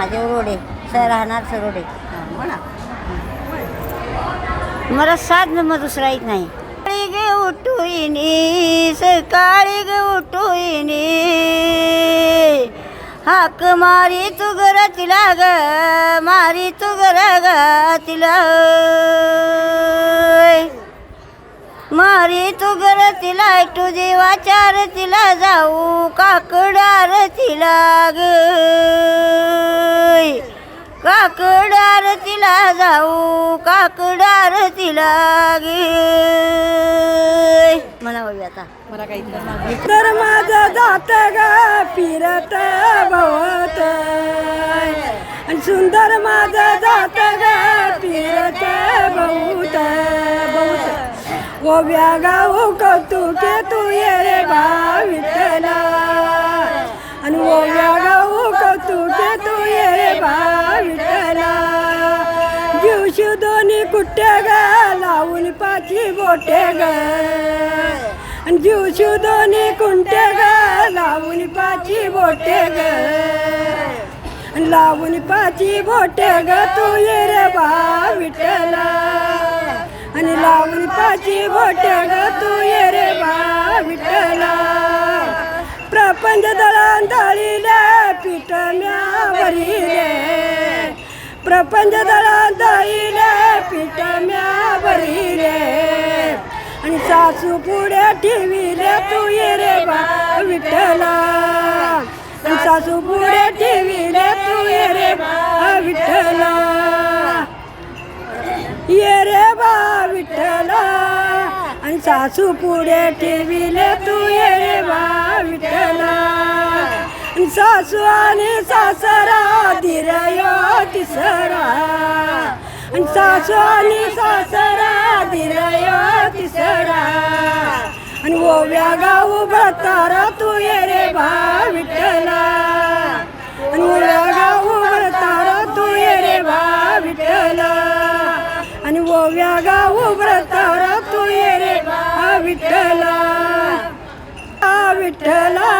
महादेव रोडे राहणार सरोडे म्हणा मला साध नंबर दुसरा येत नाही. सकाळी गे उठुईनी सकाळी गे उठुईनी हाक मारी तू गर तिला ग मारी तू गर ग तिला मारी तू गर तिला तुझी वाचार तिला जाऊ काकडार तिला ग. काकडार तिला जाऊ काकडार तिला गे. बाबी आता. मला काही. तर माझं जात ग फिरत भवत आणि सुंदर माझं जात ग फिरत बहुत बहुत ओव्या गाऊ कौतुके तू ये रे बा विठ्ठला आणि दोन्ही कुट्टे ग? लावून पाची बोटे ग. आणि दोन्ही कुंटे ग? लावून पाची बोटे ग. लावून पाची बोटे ग तू ये रे बा विठ्ठला. आणि लावून पाची बोटे ग तू ये रे बा विठ्ठला. प्रपंच दळांदळीला पिठ म्या म्यावरीले. प्रपंच दळण पिटम्या पीठ आणि सासू पुढे ठेविले तू ये रे बा विठ्ठला. सासू पुढे ठेविले तू ये रे बा विठ्ठला. ये रे बा विठ्ठला. आणि सासू पुढे ठेविले तू ये रे बा विठ्ठला. सासू आणि सासरा धीरयो तिसरा. आणि सासू आणि सासरा धीरयो तिसरा. आणि ओव्या गाऊ भरतारा तू ये रे भा विठ्ठला. आणि ओव्या गाऊ भरतारा तू ये रे बा विठ्ठला. आणि ओव्या गाऊ भरतारा तू ये रे बा विठ्ठला. आ विठ्ठला.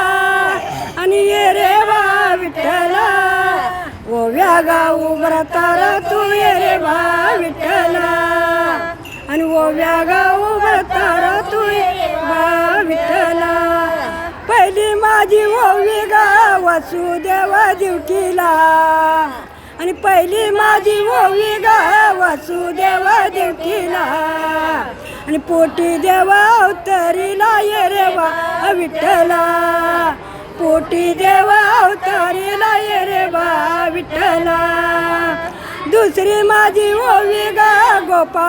ओव्या गाऊ भरतारा तू ये रे बा विठ्ठला. आणि ओव्या गाऊ भरतारा तू ये रे बा विठ्ठला. पहिली माझी ओवी गा वसुदेव दिवटीला आणि पहिली माझी ओवी गा वसुदेव दिवटीला आणि पोटी देवा अवतरीला ये रे बा विठ्ठला. पोटी देवा अवतरीला ये रे बा विठ्ठला. दुसरी माझी ओवी गा गोपाळ